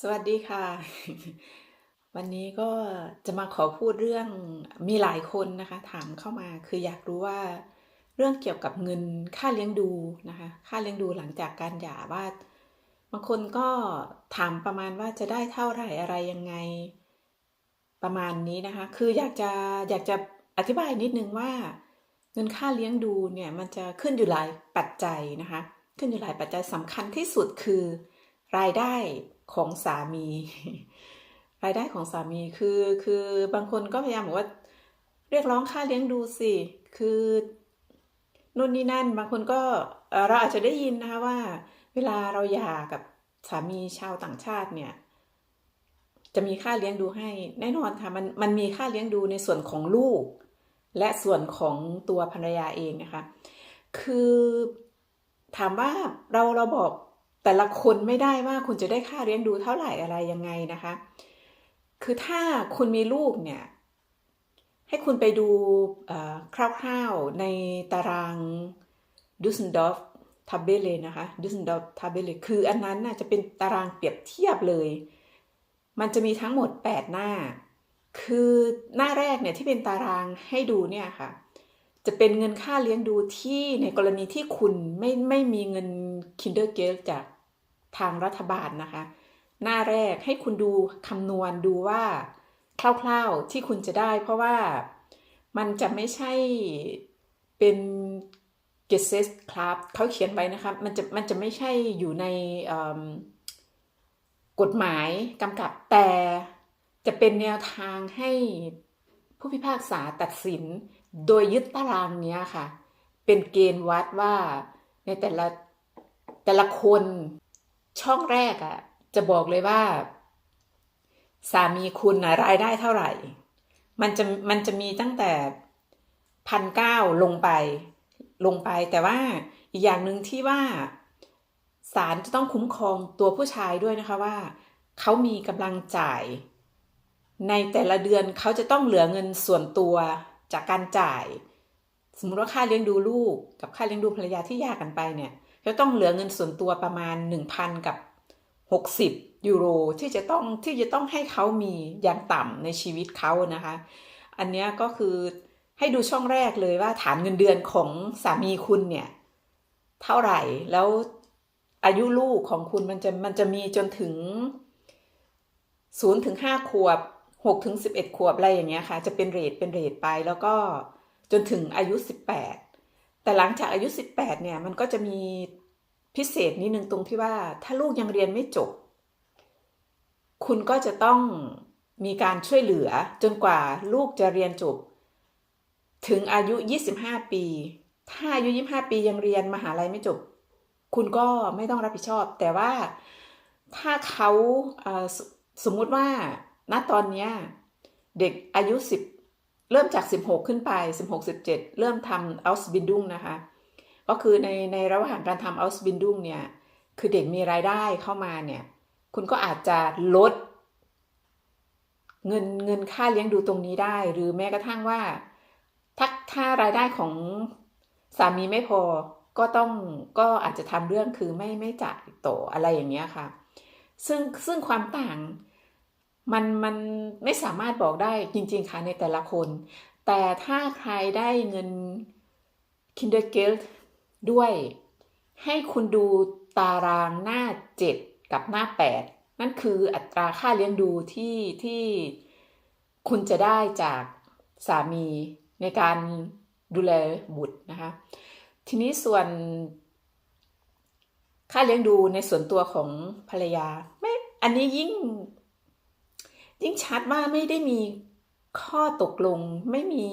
สวัสดีค่ะ วันนี้ก็จะมาขอพูดเรื่องมีหลายคนนะคะ ถามเข้ามาคืออยากรู้ว่าเรื่องเกี่ยวกับเงินค่าเลี้ยงดูนะคะ ค่าเลี้ยงดูหลังจากการหย่าว่าบางคนก็ถามประมาณว่าจะได้เท่าไหร่อะไรยังไงประมาณนี้นะคะ คืออยากจะอยากจะอธิบายนิดนึงว่า เงินค่าเลี้ยงดูเนี่ยมันจะขึ้นอยู่หลายปัจจัยนะคะ ขึ้นอยู่หลายปัจจัยสำคัญที่สุดคือรายได้ ของสามี รายได้ของสามีคือคือบางคนก็พยายามบอกว่า เรียกร้องค่าเลี้ยงดูสิคือนู่นนี่นั่น บางคนก็เราอาจจะได้ยินนะคะว่า เวลาเราหย่ากับสามีชาวต่างชาติเนี่ยจะมีค่าเลี้ยงดูให้แน่นอนค่ะมันมันมีค่าเลี้ยงดูในส่วนของลูก และส่วนของตัวภรรยาเองนะคะ คือถามว่าเราเราบอก แต่ละคนไม่ได้ว่าคุณจะได้ค่าเลี้ยงดูเท่าไหร่อะไรยังไงนะคะ คือถ้าคุณมีลูกเนี่ย ให้คุณไปดูคร่าวๆในตารางดูส s นดอฟทับเบเลนะคะดูส s นดอฟทับเบเลคืออันนั้นน่ะจะเป็นตารางเปรียบเทียบเลย มันจะมีทั้งหมด 8 หน้า คือหน้าแรกเนี่ยที่เป็นตารางให้ดูเนี่ยค่ะจะเป็นเงินค่าเลี้ยงดูที่ในกรณีที่คุณไม่ไม่มีเงิน Kindergeld จาก ทางรัฐบาลนะคะ หน้าแรกให้คุณดูคำนวณดูว่าคร่าวๆที่คุณจะได้ เพราะว่ามันจะไม่ใช่เป็น g e s e s Club เขาเขียนไว้นะคะมันจะมันจะไม่ใช่อยู่ในกฎหมายกำกับแต่จะเป็นแนวทางให้ผู้พิพากษาตัดสิน โดยยึดตารางเนี้ยค่ะ เป็นเกณฑ์วัดว่าในแต่ละแต่ละคน ช่องแรกอะ่ะจะบอกเลยว่า สามีคุณนะรายได้เท่าไหร่ มันจะมันจะมีตั้งแต่พันเก้าลงไปลงไป แต่ว่าอีกอย่างหนึ่งที่ว่าศาลจะต้องคุ้มครองตัวผู้ชายด้วยนะคะว่า เขามีกำลังจ่าย ในแต่ละเดือนเขาจะต้องเหลือเงินส่วนตัวจากการจ่าย สมมติว่าค่าเลี้ยงดูลูกกับค่าเลี้ยงดูภรรยาที่หย่ากันไปเนี่ย จะต้องเหลือเงินส่วนตัวประมาณ 1,000 กับ 60 ยูโรที่จะต้องที่จะต้องให้เขามีอย่างต่ำในชีวิตเขานะคะ อันนี้ก็คือให้ดูช่องแรกเลยว่าฐานเงินเดือนของสามีคุณเนี่ย เท่าไหร่แล้วอายุลูกของคุณมันจะมันจะมีจนถึงศูนย์ถึงห้าขวบหกถึงสิบเอ็ดขวบอะไรอย่างเงี้ยค่ะ จะเป็นเรทเป็นเรทไปแล้วก็จนถึงอายุสิบแปด แต่หลังจากอายุสิบแปดเนี่ย มันก็จะมีพิเศษนิดนึงตรงที่ว่าถ้าลูกยังเรียนไม่จบ คุณก็จะต้องมีการช่วยเหลือจนกว่าลูกจะเรียนจบ ถึงอายุ 25 ปี ถ้าอายุ 25 ปียังเรียนมหาลัยไม่จบ คุณก็ไม่ต้องรับผิดชอบ แต่ว่าถ้าเขาสมมุติว่าณตอนนี้เด็กอายุ 10 เริ่มจาก 16 ขึ้นไป 16 17 เริ่มทำ Ausbildung นะคะ ก็คือในในระหว่างการทำ Ausbildung เนี่ย คือเด็กมีรายได้เข้ามาเนี่ย คุณก็อาจจะลด เงินเงินค่าเลี้ยงดูตรงนี้ได้ หรือแม้กระทั่งว่าถ้าถ้ารายได้ของสามีไม่พอ ก็ต้องก็อาจจะทำเรื่องคือไม่ไม่จ่ายต่ออะไรอย่างเงี้ยค่ะ ซึ่งซึ่งความต่าง มันมันไม่สามารถบอกได้จริง ๆ ค่ะในแต่ละคน แต่ถ้าใครได้เงิน Kindergeld ด้วย ให้คุณดูตารางหน้า 7 กับหน้า 8 นั่นคืออัตราค่าเลี้ยงดูที่ที่คุณจะได้จากสามีในการดูแลบุตรนะคะ ทีนี้ส่วนค่าเลี้ยงดูในส่วนตัวของภรรยาไม่ อันนี้ยิ่ง ยิ่งชัดว่าไม่ได้มีข้อตกลงไม่มี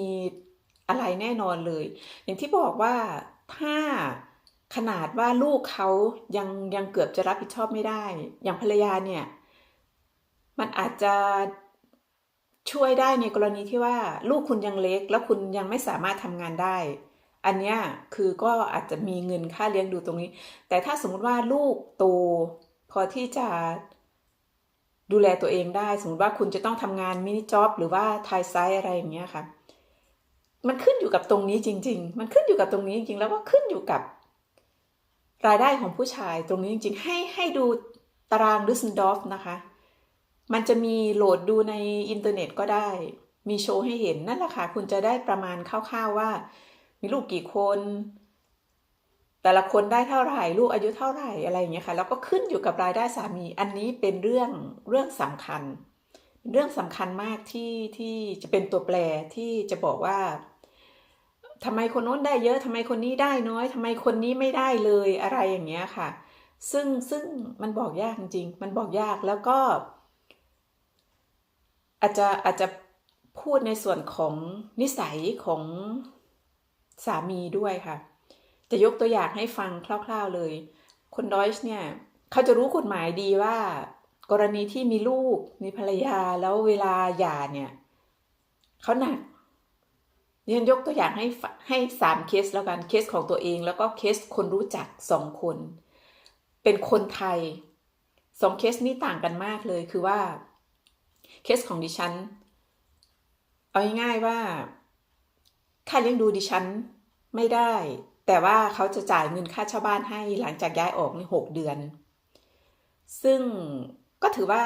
อะไรแน่นอนเลย อย่างที่บอกว่าถ้าขนาดว่าลูกเขายังยังเกือบจะรับผิดชอบไม่ได้ อย่างภรรยาเนี่ย มันอาจจะช่วยได้ในกรณีที่ว่าลูกคุณยังเล็ก แล้วคุณยังไม่สามารถทำงานได้ อันเนี้ยคือก็อาจจะมีเงินค่าเลี้ยงดูตรงนี้ แต่ถ้าสมมุติว่าลูกโตพอที่จะ ดูแลตัวเองได้ สมมติว่าคุณจะต้องทำงานมินิจ็อบหรือว่าไทยไซส์อะไรอย่างเงี้ยค่ะ มันขึ้นอยู่กับตรงนี้จริง ๆ มันขึ้นอยู่กับตรงนี้จริงๆ แล้วก็ขึ้นอยู่กับรายได้ของผู้ชายตรงนี้จริงๆ ให้ให้ดูตารางดุสนดอร์ฟนะคะ มันจะมีโหลดดูในอินเทอร์เน็ตก็ได้ มีโชว์ให้เห็นนั่นแหละค่ะ คุณจะได้ประมาณคร่าวๆว่า มีลูกกี่คน แต่ละคนได้เท่าไหร่ลูกอายุเท่าไหร่อะไรอย่างเงี้ยค่ะแล้วก็ขึ้นอยู่กับรายได้สามี อันนี้เป็นเรื่องเรื่องสำคัญ เรื่องสำคัญมากที่ที่จะเป็นตัวแปรที่จะบอกว่าทำไมคนโน้นได้เยอะทำไมคนนี้ได้น้อยทำไมคนนี้ไม่ได้เลยอะไรอย่างเงี้ยค่ะ ซึ่งซึ่งมันบอกยากจริงมันบอกยากแล้วก็ อาจจะอาจจะพูดในส่วนของนิสัยของสามีด้วยค่ะ จะยกตัวอย่างให้ฟังคร่าว ๆเลย คนดอยช์เนี่ยเขาจะรู้กฎหมายดีว่า กรณีที่มีลูกมีภรรยาแล้วเวลาหย่าเนี่ยเขาหนักเรียนยกตัวอย่างให้ให้สามเคสแล้วกันเคสของตัวเอง แล้วก็เคสคนรู้จักสองคน เป็นคนไทยสองเคสนี้ต่างกันมากเลยคือว่าเคสของดิฉัน เอาง่ายๆว่าค่าเลี้ยงดูดิฉันไม่ได้ แต่ว่าเขาจะจ่ายเงินค่าเช่าบ้านให้หลังจากย้ายออกในหกเดือน ซึ่งก็ถือว่า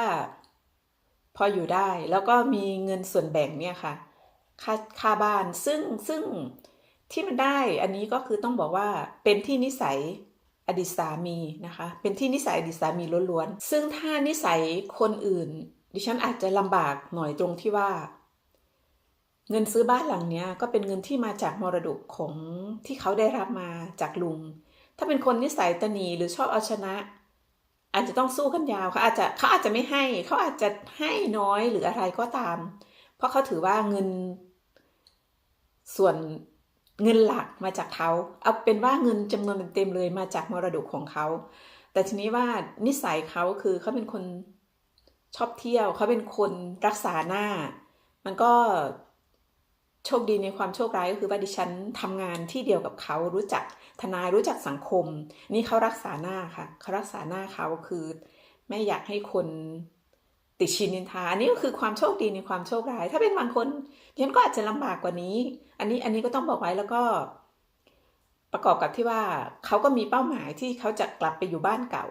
พออยู่ได้แล้วก็มีเงินส่วนแบ่งเนี่ยค่ะ ค่าค่าบ้านซึ่งซึ่งที่มันได้อันนี้ก็คือต้องบอกว่าเป็นที่นิสัยอดีตสามีนะคะ เป็นที่นิสัยอดีตสามีล้วนๆซึ่งถ้านิสัยคนอื่น ดิฉันอาจจะลำบากหน่อยตรงที่ว่า เงินซื้อบ้านหลังเนี้ยก็เป็นเงินที่มาจากมรดกของที่เขาได้รับมาจากลุง ถ้าเป็นคนนิสัยตนีหรือชอบเอาชนะ อาจจะต้องสู้กันยาวเขาอาจจะเขาอาจจะไม่ให้เขาอาจจะให้น้อยหรืออะไรก็ตาม เพราะเขาถือว่าเงิน ส่วนเงินหลักมาจากเขาเอาเป็นว่าเงินจำนวนเต็มเลยมาจากมรดกของเขาแต่ทีนี้ว่านิสัยเขาคือเขาเป็นคนชอบเที่ยวเขาเป็นคนรักษาหน้า มันก็ โชคดีในความโชคร้ายก็คือว่าดิฉันทำงานที่เดียวกับเขารู้จักทนายรู้จักสังคม นี่เขารักษาหน้าค่ะเขารักษาหน้าเขาคือไม่อยากให้คนติดชินนินทาอันนี้ก็คือความโชคดีในความโชคร้าย ถ้าเป็นบางคนดิฉันก็อาจจะลำบากกว่านี้ อันนี้อันนี้ก็ต้องบอกไว้แล้วก็ ประกอบกับที่ว่าเขาก็มีเป้าหมายที่เขาจะกลับไปอยู่บ้านเก่า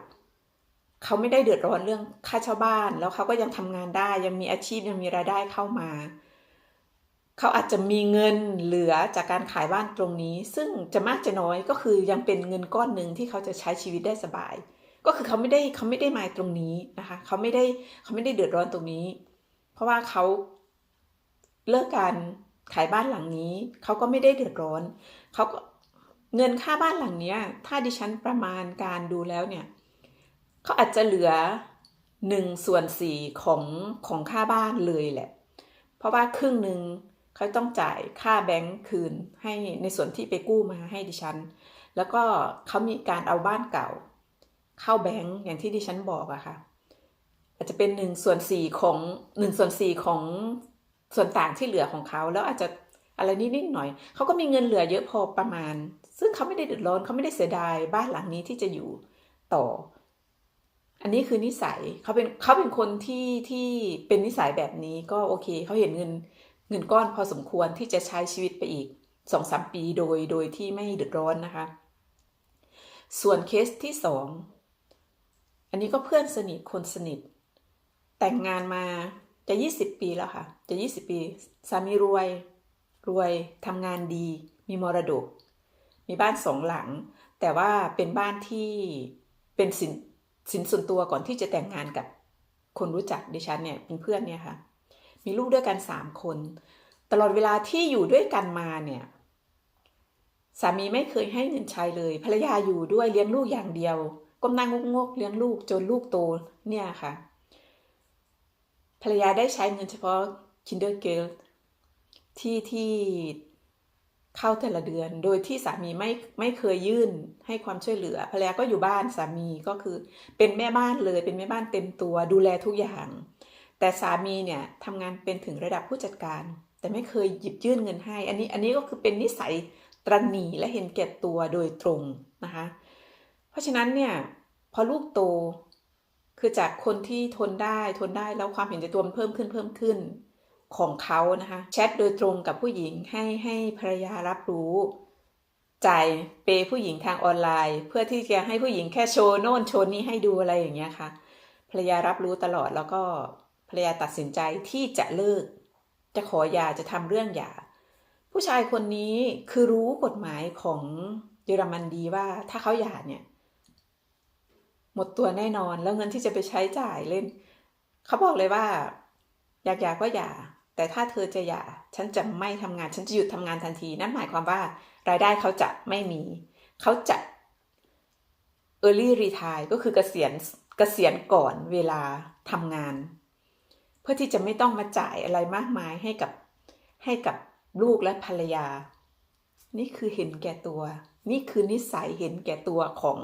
เขาไม่ได้เดือดร้อนเรื่องค่าเช่าบ้าน แล้วเขาก็ยังทำงานได้ยังมีอาชีพยังมีรายได้เข้ามา เขาอาจจะมีเงินเหลือจากการขายบ้านตรงนี้ ซึ่งจะมากจะน้อยก็คือยังเป็นเงินก้อนหนึ่งที่เขาจะใช้ชีวิตได้สบาย ก็คือเขาไม่ได้เขาไม่ได้มาตรงนี้นะคะเขาไม่ได้เขาไม่ได้เดือดร้อนตรงนี้ เพราะว่าเขาเลิกการขายบ้านหลังนี้ เขาก็ไม่ได้เดือดร้อนเขาก็เงินค่าบ้านหลังเนี้ย ถ้าดิฉันประมาณการดูแล้วเนี่ยเขาอาจจะเหลือหนึ่งส่วนสี่ของของค่าบ้านเลยแหละ เพราะว่าครึ่งหนึ่ง เขาต้องจ่ายค่าแบงค์คืนให้ในส่วนที่ไปกู้มาให้ดิฉัน แล้วก็เขามีการเอาบ้านเก่า เข้าแบงค์อย่างที่ดิฉันบอกอะค่ะ อาจจะเป็นหนึ่งส่วนสี่ของหนึ่งส่วนสี่ของส่วนต่างที่เหลือของเขา แล้วอาจจะอะไรนิดๆหน่อย เขาก็มีเงินเหลือเยอะพอประมาณ ซึ่งเขาไม่ได้เดือดร้อนเขาไม่ได้เสียดายบ้านหลังนี้ที่จะอยู่ต่อ อันนี้คือนิสัยเขาเป็นเขาเป็นคนที่ที่เป็นนิสัยแบบนี้ก็โอเคเขาเห็นเงิน เงินก้อนพอสมควรที่จะใช้ชีวิตไปอีกสองสามปีโดยโดยที่ไม่เดือดร้อนนะคะ ส่วนเคสที่สองอันนี้ก็เพื่อนสนิทคนสนิท แต่งงานมาจะยี่สิบปีแล้วค่ะ จะยี่สิบปี สามีรวย รวยทำงานดี มีมรดก มีบ้านสองหลัง แต่ว่าเป็นบ้านที่เป็นสินสินส่วนตัวก่อนที่จะแต่งงานกับคนรู้จักดิฉันเนี่ยเป็นเพื่อนเนี่ยค่ะ มีลูกด้วยกันสามคน ตลอดเวลาที่อยู่ด้วยกันมาเนี่ยสามีไม่เคยให้เงินใช้เลย ภรรยาอยู่ด้วยเลี้ยงลูกอย่างเดียวก้มหน้างงกเลี้ยงลูกจนลูกโตเนี่ยค่ะ ภรรยาได้ใช้เงินเฉพาะ Kinder g e l ที่ที่เข้าแต่ละเดือน โดยที่สามีไม่ไม่เคยยื่นให้ความช่วยเหลือ ภรรยาก็อยู่บ้านสามีก็คือเป็นแม่บ้านเลย เป็นแม่บ้านเต็มตัวดูแลทุกอย่าง แต่สามีเนี่ยทำงานเป็นถึงระดับผู้จัดการ แต่ไม่เคยหยิบยื่นเงินให้ อันนี้อันนี้ก็คือเป็นนิสัยตรณีและเห็นแก่ตัวโดยตรงนะคะ เพราะฉะนั้นเนี่ยพอลูกโตคือจากคนที่ทนได้ทนได้แล้วความเห็นแก่ตัวมันเพิ่มขึ้นเพิ่มขึ้นของเขานะคะแชทโดยตรงกับผู้หญิงให้ให้ภรรยารับรู้จ่ายเปย์ผู้หญิงทางออนไลน์ เพื่อที่จะให้ผู้หญิงแค่โชว์โน่นโชว์นี้ให้ดูอะไรอย่างเงี้ยค่ะภรรยารับรู้ตลอดแล้วก็ ภรรยาตัดสินใจที่จะเลิก จะขอหย่าจะทำเรื่องหย่า ผู้ชายคนนี้คือรู้กฎหมายของเยอรมันดีว่าถ้าเขาหย่าเนี่ยหมดตัวแน่นอนแล้วเงินที่จะไปใช้จ่ายเล่น เขาบอกเลยว่า อยากหย่าก็หย่า แต่ถ้าเธอจะหย่าฉันจะไม่ทำงานฉันจะหยุดทำงานทันที นั่นหมายความว่ารายได้เขาจะไม่มี เขาจะ early retire ก็คือเกษียณเกษียณก่อนเวลาทำงาน เพื่อที่จะไม่ต้องมาจ่ายอะไรมากมายให้กับให้กับลูกและภรรยา นี่คือเห็นแก่ตัว นี่คือนิสัยเห็นแก่ตัวของ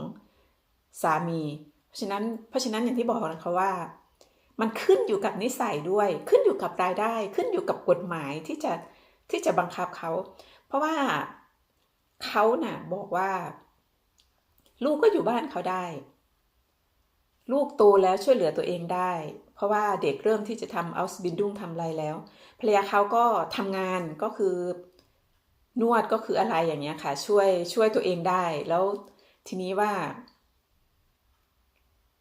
สามี เพราะฉะนั้นเพราะฉะนั้นอย่างที่บอกนะคะว่า มันขึ้นอยู่กับนิสัยด้วย ขึ้นอยู่กับรายได้ ขึ้นอยู่กับกฎหมายที่จะที่จะบังคับเขา เพราะว่าเขาน่ะบอกว่า ลูกก็อยู่บ้านเขาได้ ลูกโตแล้วช่วยเหลือตัวเองได้ เพราะว่าเด็กเริ่มที่จะทำเอาสบินดุ้งทำอะไรแล้วภรรยาเขาก็ทำงานก็คือนวดก็คืออะไรอย่างเงี้ยค่ะ ช่วยช่วยตัวเองได้ แล้วทีนี้ว่า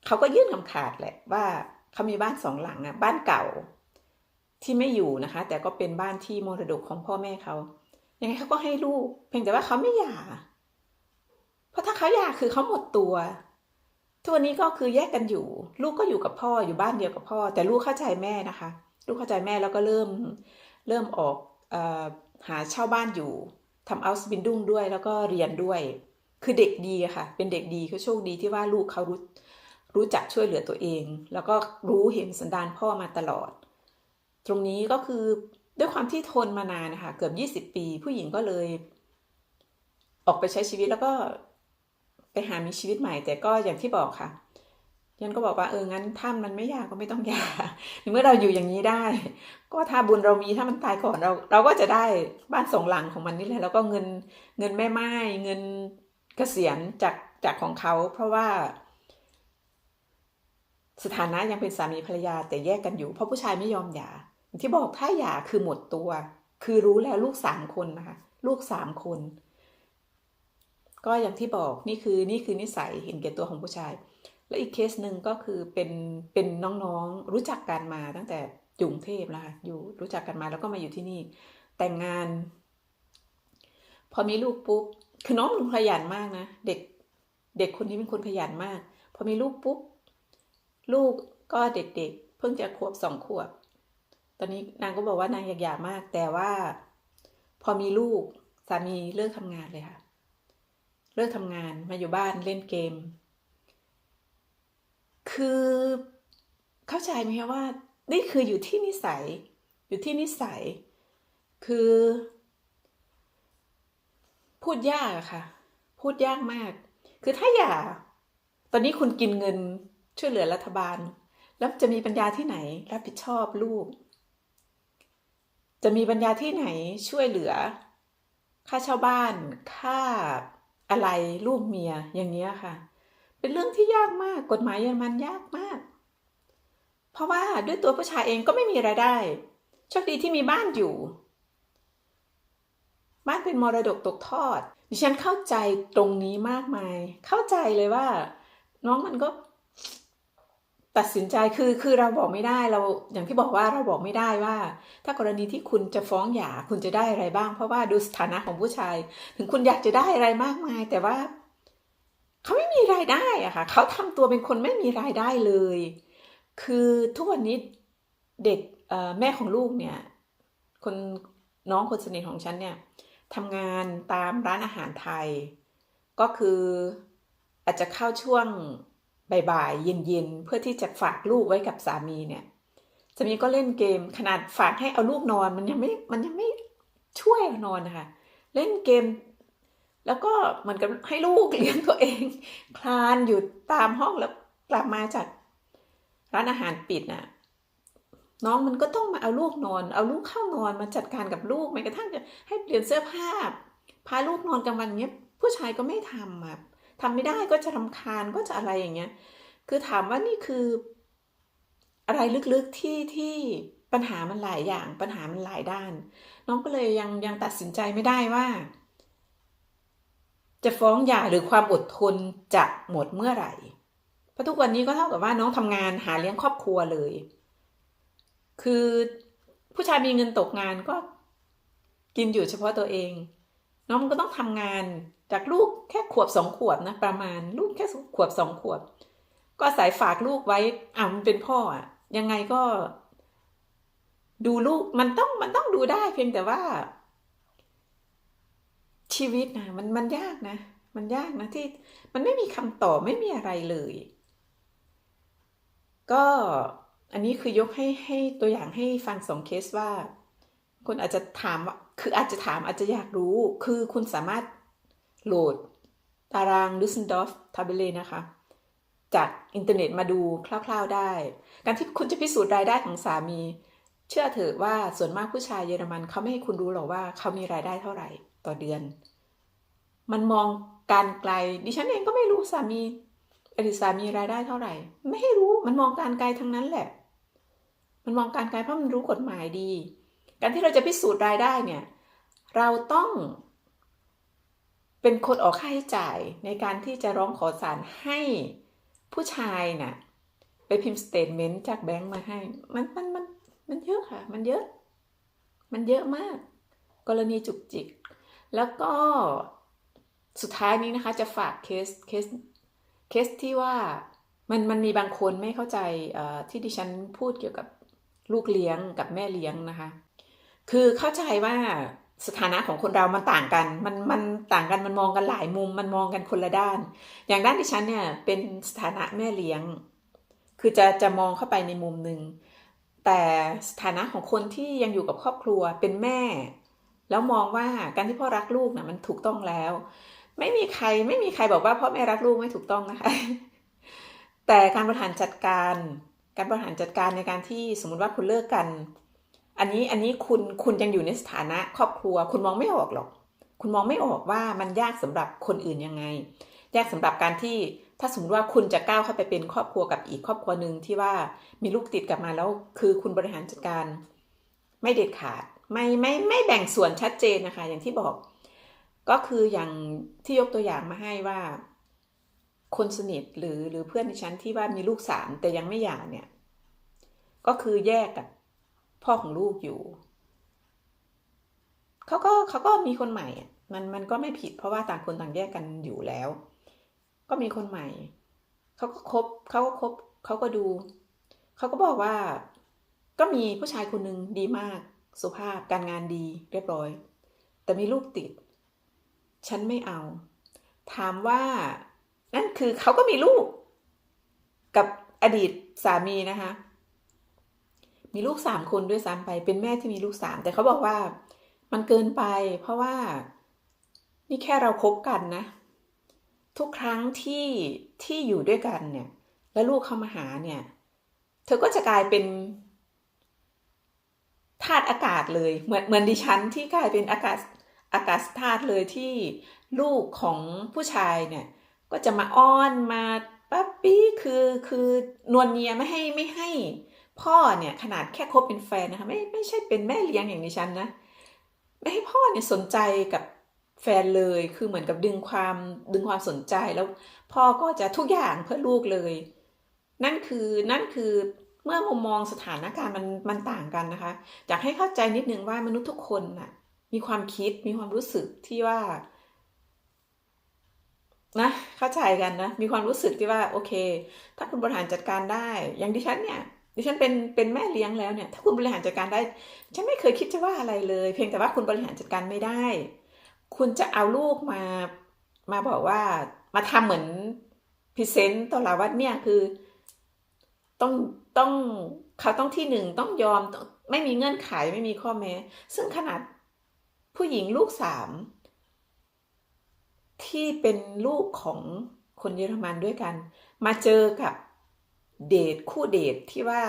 เขาก็ยื่นคำขาดแหละว่าเขามีบ้านสองหลังอะบ้านเก่าที่ไม่อยู่นะคะ แต่ก็เป็นบ้านที่มรดกของพ่อแม่เขายังไงเขาก็ให้ลูก เพียงแต่ว่าเขาไม่หย่า เพราะถ้าเขาหย่าคือเขาหมดตัว ทุกวันนี้ก็คือแยกกันอยู่ ลูกก็อยู่กับพ่ออยู่บ้านเดียวกับพ่อ แต่ลูกเข้าใจแม่นะคะ ลูกเข้าใจแม่แล้วก็เริ่มเริ่มออกอหาเช่าบ้านอยู่ทำเอาสบินดุ้งด้วยแล้วก็เรียนด้วย คือเด็กดีอะค่ะ เป็นเด็กดีคือโชคดีที่ว่าลูกเขารู้รู้จักช่วยเหลือตัวเอง แล้วก็รู้เห็นสันดานพ่อมาตลอด ตรงนี้ก็คือด้วยความที่ทนมานานนะคะเกือบ 20 ปี ผู้หญิงก็เลย ออกไปใช้ชีวิตแล้วก็ ไปหามีชีวิตใหม่ แต่ก็อย่างที่บอกค่ะยันก็บอกว่าเอองั้นถ้ามันไม่อยากก็ไม่ต้องอยากในเมื่อเราอยู่อย่างนี้ได้ ก็ถ้าบุญเรามีถ้ามันตายก่อนเรา เราก็จะได้บ้านสองหลังของมันนี่แหละแล้วก็เงินเงินแม่ไม้เงินเกษียณจากจากของเขา เพราะว่า สถานะยังเป็นสามีภรรยาแต่แยกกันอยู่ เพราะผู้ชายไม่ยอมหย่าที่บอกถ้าหย่าคือหมดตัว คือรู้แล้วลูกสามคนนะคะลูกสามคน ก็อย่างที่บอกนี่คือนี่คือนิสัยเห็นแก่ตัวของผู้ชาย และอีกเคสหนึ่งก็คือเป็นเป็นน้องๆรู้จักกันมาตั้งแต่กรุงเทพนะคะอยู่รู้จักกันมาแล้วก็มาอยู่ที่นี่ แต่งงาน พอมีลูกปุ๊บคือน้องขยันมากนะเด็กเด็กคนนี้เป็นคนขยันมาก พอมีลูกปุ๊บลูกก็เด็กๆ เพิ่งจะขวบสองขวบ ตอนนี้นางก็บอกว่านางอยากหย่ามาก แต่ว่า พอมีลูกสามีเลิกทำงานเลยค่ะ เลิกทำงานมาอยู่บ้านเล่นเกม คือเข้าใจไหมคะว่า นี่คืออยู่ที่นิสัย อยู่ที่นิสัย คือ พูดยากอะค่ะ พูดยากมาก คือถ้าอย่า ตอนนี้คุณกินเงินช่วยเหลือรัฐบาล แล้วจะมีปัญญาที่ไหน รับผิดชอบลูก จะมีปัญญาที่ไหนช่วยเหลือ ค่าเช่าบ้าน ค่า อะไรลูกเมียอย่างนี้ค่ะ เป็นเรื่องที่ยากมากกฎหมายเยอรมันยากมาก เพราะว่าด้วยตัวผู้ชายเองก็ไม่มีรายได้โชคดีที่มีบ้านอยู่ บ้านเป็นมรดกตกทอด ดิฉันเข้าใจตรงนี้มากมาย เข้าใจเลยว่า น้องมันก็ ตัดสินใจคือคือเราบอกไม่ได้เราอย่างที่บอกว่าเราบอกไม่ได้ว่า ถ้ากรณีที่คุณจะฟ้องหย่าคุณจะได้อะไรบ้าง เพราะว่าดูสถานะของผู้ชาย ถึงคุณอยากจะได้อะไรมากมาย แต่ว่าเขาไม่มีรายได้อะค่ะเขาทำตัวเป็นคนไม่มีรายได้เลย คือทุกวันนี้เด็กแม่ของลูกเนี่ยคนน้องคนสนิทของฉันเนี่ยทำงานตามร้านอาหารไทย ก็คืออาจจะเข้าช่วง บ่ายๆเย็นๆเพื่อที่จะฝากลูกไว้กับสามีเนี่ยสามีก็เล่นเกมขนาดฝากให้เอาลูกนอนมันยังไม่มันยังไม่ช่วยนอนนะคะเล่นเกม แล้วก็เหมือนกับให้ลูกเลี้ยงตัวเอง คลานอยู่ตามห้องแล้วกลับมาจากร้านอาหารปิดน่ะน้องมันก็ต้องมาเอาลูกนอน เอาลูกเข้านอนมาจัดการกับลูกแม้กระทั่งจะให้เปลี่ยนเสื้อผ้าพาลูกนอนกลางวันเนี้ยผู้ชายก็ไม่ทำอะ ทำไม่ได้ก็จะรำคาญก็จะอะไรอย่างเงี้ย คือถามว่านี่คือ อะไรลึกๆที่ที่ปัญหามันหลายอย่างปัญหามันหลายด้าน น้องก็เลยยังยังตัดสินใจไม่ได้ว่า จะฟ้องหย่าหรือความอดทนจะหมดเมื่อไหร่เพราะทุกวันนี้ก็เท่ากับว่าน้องทำงานหาเลี้ยงครอบครัวเลย คือผู้ชายมีเงินตกงานก็กินอยู่เฉพาะตัวเอง น้องมันก็ต้องทำงานจากลูกแค่ขวบสองขวบนะประมาณลูกแค่ขวบสองขวบ ก็อาศัยฝากลูกไว้อ่ามันเป็นพ่ออะยังไงก็ ดูลูกมันต้องมันต้องดูได้เพียงแต่ว่า ชีวิตนะมันมันยากนะ มันยากนะที่มันไม่มีคำตอบไม่มีอะไรเลย ก็อันนี้คือยกให้ให้ตัวอย่างให้ฟังสองเคสว่า คนอาจจะถามว่า คืออาจจะถามอาจจะอยากรู้ คือคุณสามารถโหลดตาราง d u s s e n d o r f Tabelle นะคะ จากอินเทอร์เน็ตมาดูคร่าว ๆได้ การที่คุณจะพิสูจน์รายได้ของสามี เชื่อเถอะว่าส่วนมากผู้ชายเยอรมันเขาไม่ให้คุณรู้หรอกว่าเขามีรายได้เท่าไหร่ต่อเดือน มันมองการไกล ดิฉันเองก็ไม่รู้สามีอดีตสามีรายได้เท่าไหร่ ไม่ให้รู้มันมองการไกลทั้งนั้นแหละ มันมองการไกลเพราะมันรู้กฎหมายดี การที่เราจะพิสูจน์รายได้เนี่ย เราต้องเป็นคนออกค่าใช้จ่ายในการที่จะร้องขอศาลให้ผู้ชายน่ะไปพิมพ์สเตทเมนต์จากแบงก์มาให้ มันมันมันมันเยอะค่ะ มันเยอะ มันเยอะมาก กรณีจุกจิก แล้วก็สุดท้ายนี้นะคะ จะฝากเคสเคสเคสที่ว่ามันมันมีบางคนไม่เข้าใจที่ดิฉันพูดเกี่ยวกับลูกเลี้ยงกับแม่เลี้ยงนะคะ คือเข้าใจว่าสถานะของคนเรามันต่างกัน มันมันต่างกันมันมองกันหลายมุม มันมองกันคนละด้าน อย่างด้านดิฉันเนี่ยเป็นสถานะแม่เลี้ยง คือจะจะมองเข้าไปในมุมหนึ่ง แต่สถานะของคนที่ยังอยู่กับครอบครัวเป็นแม่ แล้วมองว่าการที่พ่อรักลูกนะมันถูกต้องแล้ว ไม่มีใครไม่มีใครบอกว่าพ่อแม่รักลูกไม่ถูกต้องนะคะ แต่การบริหารจัดการ การบริหารจัดการในการที่สมมติว่าคุณเลิกกัน อันนี้อันนี้คุณคุณยังอยู่ในสถานะครอบครัว คุณมองไม่ออกหรอก คุณมองไม่ออกว่ามันยากสำหรับคนอื่นยังไง ยากสำหรับการที่ถ้าสมมติว่าคุณจะก้าวเข้าไปเป็นครอบครัวกับอีกครอบครัวหนึ่งที่ว่ามีลูกติดกลับมาแล้ว คือคุณบริหารจัดการ ไม่เด็ดขาดไม่ไม่ไม่แบ่งส่วนชัดเจนนะคะ อย่างที่บอก ก็คืออย่างที่ยกตัวอย่างมาให้ว่า คนสนิทหรือหรือเพื่อนในชั้นที่ว่ามีลูกสามแต่ยังไม่หย่าเนี่ย ก็คือแยกกับ พ่อของลูกอยู่เขาก็เขาก็มีคนใหม่มันมันก็ไม่ผิดเพราะว่าต่างคนต่างแยกกันอยู่แล้ว ก็มีคนใหม่เขาก็คบเขาก็คบเขาก็ดูเขาก็บอกว่า ก็มีผู้ชายคนหนึ่งดีมากสุภาพการงานดีเรียบร้อย แต่มีลูกติด ฉันไม่เอา ถามว่านั่นคือเขาก็มีลูก กับอดีตสามีนะคะ มีลูกสามคนด้วยซ้ำไป เป็นแม่ที่มีลูกสามแต่เขาบอกว่ามันเกินไป เพราะว่า นี่แค่เราคบกันนะ ทุกครั้งที่ที่อยู่ด้วยกันเนี่ย แล้วลูกเข้ามาหาเนี่ย เธอก็จะกลายเป็นธาตุอากาศเลย เหมือนเหมือนดิฉันที่กลายเป็นอากาศอากาศธาตุเลยที่ลูกของผู้ชายเนี่ย ก็จะมาอ้อนมาปั๊บปี้คือคือนวลเนียไม่ให้ไม่ให้ พ่อเนี่ยขนาดแค่คบเป็นแฟนนะคะไม่ไม่ใช่เป็นแม่เลี้ยงอย่างดิฉันนะไม่ให้พ่อเนี่ยสนใจกับแฟนเลยคือเหมือนกับดึงความดึงความสนใจแล้วพ่อก็จะทุกอย่างเพื่อลูกเลย นั่นคือนั่นคือเมื่อมุมมองสถานการณ์มันมันต่างกันนะคะอยากให้เข้าใจนิดนึงว่ามนุษย์ทุกคนน่ะมีความคิดมีความรู้สึกที่ว่านะเข้าใจกันนะมีความรู้สึกที่ว่าโอเค ถ้าคุณบริหารจัดการได้ อย่างดิฉันเนี่ย ดิฉันเป็นเป็นแม่เลี้ยงแล้วเนี่ย ถ้าคุณบริหารจัดการได้ ฉันไม่เคยคิดจะว่าอะไรเลย เพียงแต่ว่าคุณบริหารจัดการไม่ได้ คุณจะเอาลูกมามาบอกว่ามาทำเหมือนพรีเซนต์ต่อเราว่าเนี่ยคือต้องต้องเขาต้องที่หนึ่งต้องยอมไม่มีเงื่อนไขไม่มีข้อแม้ ซึ่งขนาดผู้หญิงลูกสามที่เป็นลูกของคนเยอรมันด้วยกัน มาเจอกับ เดทคู่เดทที่ว่า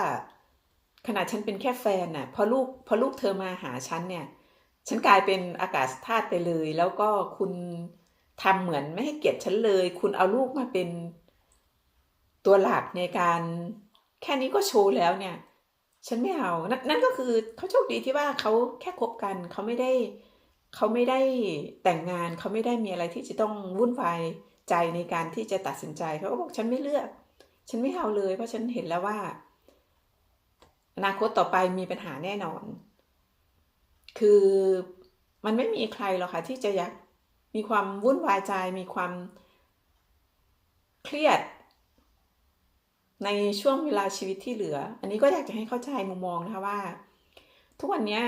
ขนาดฉันเป็นแค่แฟนน่ะพอลูกพอลูกเธอมาหาฉันเนี่ย ฉันกลายเป็นอากาศธาตุไปเลย แล้วก็คุณทำเหมือนไม่ให้เกียรติฉันเลย คุณเอาลูกมาเป็นตัวหลักในการแค่นี้ก็โชว์แล้วเนี่ย ฉันไม่เอานนั่นก็คือเขาโชคดีที่ว่าเขาแค่คบกันเขาไม่ได้เขาไม่ได้แต่งงานเขาไม่ได้มีอะไรที่จะต้องวุ่นวายใจในการที่จะตัดสินใจเขาก็บอกฉันไม่เลือก ฉันไม่เอาเลย เพราะฉันเห็นแล้วว่า อนาคตต่อไปมีปัญหาแน่นอน คือมันไม่มีใครหรอกค่ะที่จะอยากมีความวุ่นวายใจ มีความเครียด ในช่วงเวลาชีวิตที่เหลือ อันนี้ก็อยากจะให้เข้าใจมุมมองนะคะว่า ทุกวันนี้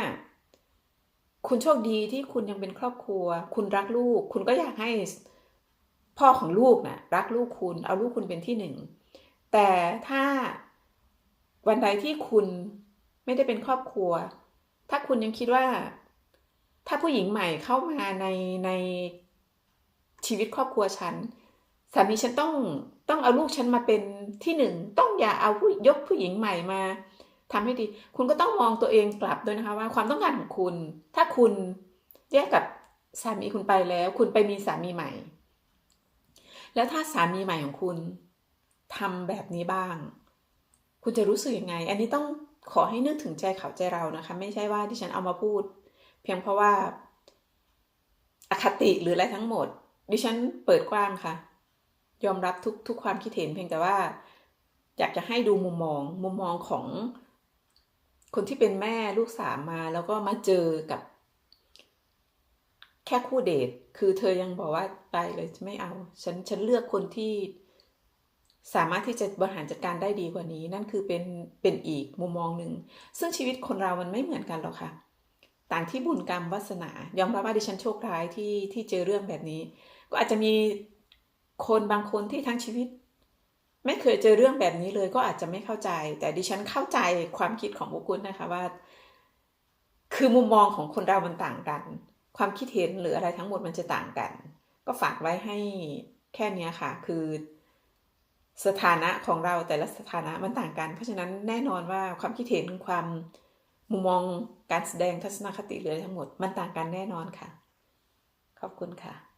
คุณโชคดีที่คุณยังเป็นครอบครัว คุณรักลูก คุณก็อยากให้พ่อของลูกนะ่ะ รักลูกคุณ เอาลูกคุณเป็นที่หนึ่ง แต่ถ้าวันใดที่คุณไม่ได้เป็นครอบครัว ถ้าคุณยังคิดว่า ถ้าผู้หญิงใหม่เข้ามาในในชีวิตครอบครัวฉันสามีฉันต้องต้องเอาลูกฉันมาเป็นที่หนึ่งต้องอย่าเอาผู้ยกผู้หญิงใหม่มาทำให้ดี คุณก็ต้องมองตัวเองกลับด้วยนะคะว่าความต้องการของคุณ ถ้าคุณแยกกับสามีคุณไปแล้ว คุณไปมีสามีใหม่ แล้วถ้าสามีใหม่ของคุณ ทำแบบนี้บ้าง คุณจะรู้สึกยังไง อันนี้ต้องขอให้นึกถึงใจเขาใจเรานะคะ ไม่ใช่ว่าที่ฉันเอามาพูด เพียงเพราะว่าอคติหรืออะไรทั้งหมด ดิฉันเปิดกว้างค่ะ ยอมรับทุกทุกความคิดเห็นเพียงแต่ว่า อยากจะให้ดูมุมมอง มุมมองของ คนที่เป็นแม่ลูกสามมา แล้วก็มาเจอกับ แค่คู่เดทคือเธอยังบอกว่าไปเลยไม่เอา ฉันฉันเลือกคนที่ สามารถที่จะบริหารจัดการได้ดีกว่านี้ นั่นคือเป็นเป็นอีกมุมมองหนึ่งซึ่งชีวิตคนเรามันไม่เหมือนกันหรอกค่ะ ต่างที่บุญกรรมวาสนายอมรับว่าดิฉันโชคร้ายที่ที่เจอเรื่องแบบนี้ ก็อาจจะมีคนบางคนที่ทั้งชีวิต ไม่เคยเจอเรื่องแบบนี้เลย ก็อาจจะไม่เข้าใจ แต่ดิฉันเข้าใจความคิดของพวกคุณนะคะว่า คือมุมมองของคนเรามันต่างกัน ความคิดเห็นหรืออะไรทั้งหมดมันจะต่างกัน ก็ฝากไว้ให้แค่นี้ค่ะ คือ สถานะของเราแต่ละสถานะมันต่างกัน เพราะฉะนั้นแน่นอนว่าความคิดเห็นความมุมมองการแสดงทัศนคติหรือทั้งหมดมันต่างกันแน่นอนค่ะ ขอบคุณค่ะ